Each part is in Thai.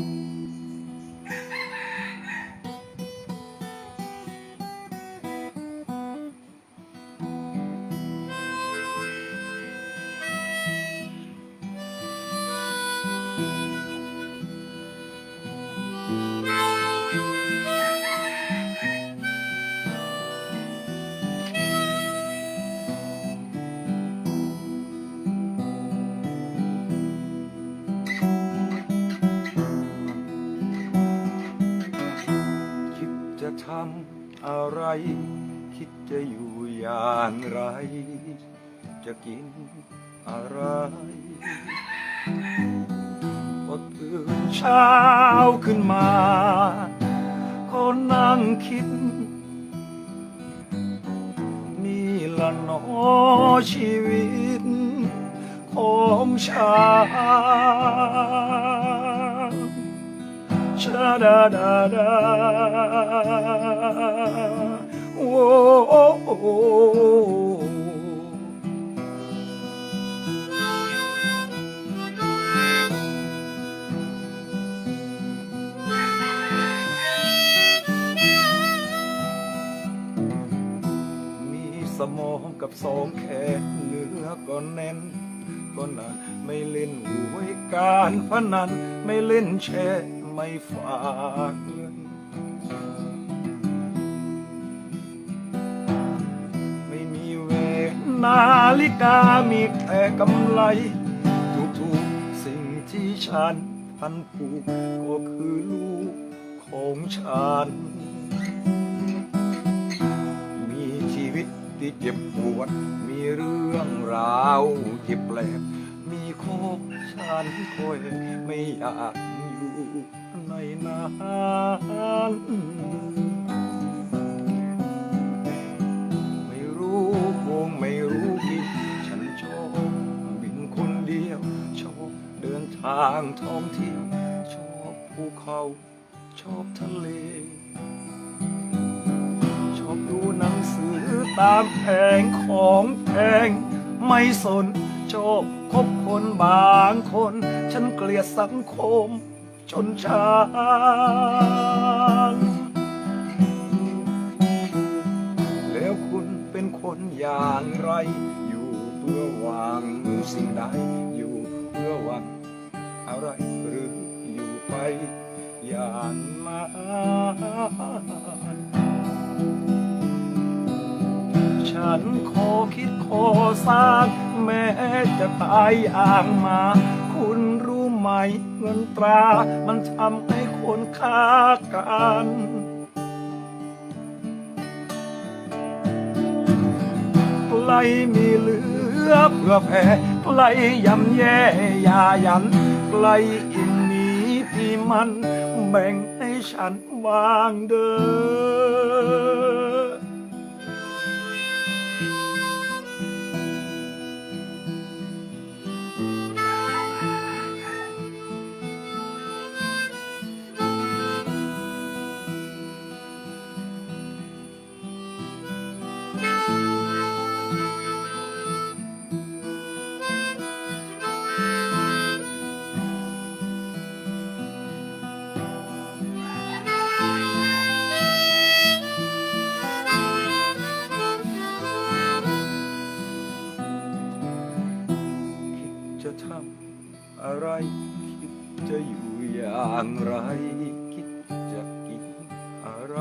คิดำอะไร คิดจะอยู่อย่างไร จะกินอะไรพอตื่นเช้าขึ้นมาก็นั่งคิด นี่ละเนอชีวิต ของฉัน ชาดาดาดาโอ้โอ้มีสมองกับสองแขนเนื้อก็แน่นก็นาไม่เล่นหวยการพนันไม่เล่นแชร์ ไม่ฝากเงิน ไม่มีเวนาฬิกามีแต่กำไร ทุกๆสิ่งที่ฉันพันผูกก็คือลูกของฉัน มีชีวิตที่เจ็บปวด มีเรื่องราวที่แปลก มีของฉันคอยไม่อยากอยู่ในนั้นไม่รู้คงไม่รู้กินฉันชอบบินคนเดียว ชอบเดินทางท่องเที่ยว ชอบภูเขาชอบทะเล ชอบดูหนังสือตามแผงของแพงไม่สน ชอบคบคนบางคน ฉันเกลียดสังคม ชนชานแล้วคุณเป็นคนอย่างไร อยู่เพื่อหวังสิ่งใด อยู่เพื่อหวังอะไรหรืออยู่ไปอย่างนั้น ฉันขอคิดขอสร้าง แม้จะตายอย่างมา คุณรู้ไหมเงินตรา มันทำให้คนค้ากันใครมีเหลือเพื่อแผ่ใครยำแย่ยายันใครอิ่มหนีพี่มัน แบ่งให้ฉันวางเด้อ ทำอะไร คิดจะอยู่อย่างไร คิดจะกินอะไร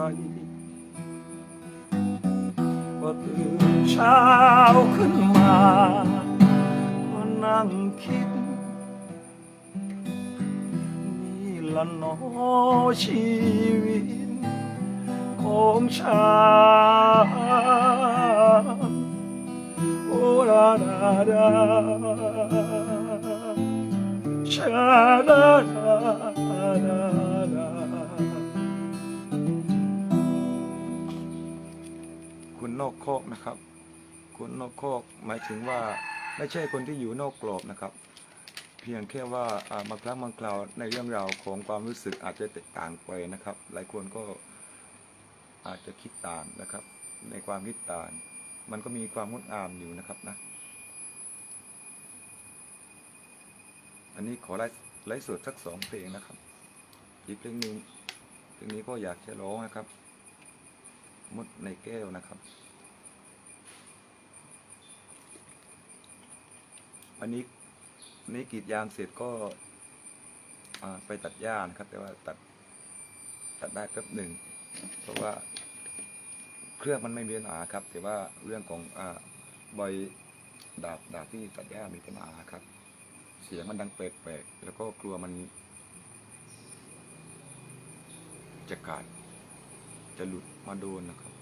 พอตื่นเช้าขึ้นมาก็นั่งคิดนี่ละนอชีวิตของฉันโอ้ดา คุณนอกโคกนะครับ คุณนอกโคกหมายถึงว่าไม่ใช่คนที่อยู่นอกกรอบนะครับ เพียงแค่ว่าอ่าบางครั้งบางคราวในเรื่องราวของความรู้สึกอาจจะแตกต่างไปนะครับ หลายคนก็อาจจะคิดต่างนะครับ ในความคิดต่างมันก็มีความงดงามอยู่นะครับนะ อันนี้ขอไลฟ์ไลฟ์สดสักสองเพลงนะครับ อีกเพลงหนึ่งเพลงนี้ก็อยากจะร้องนะครับมดในแก้วนะครับวันนี้นี้กรีดยางเสร็จก็ไปตัดหญ้านะครับ แต่ว่าตัดตัดได้แป๊บหนึ่ง เพราะว่าเครื่องมันไม่มีปัญหาครับ แต่ว่าเรื่องของอใบดาบดาบที่ตัดหญ้ามีปัญหาครับ สียงมันดังแปลกๆแล้วก็กลัวมัน จะขาดจะหลุดมาโดนนะครับ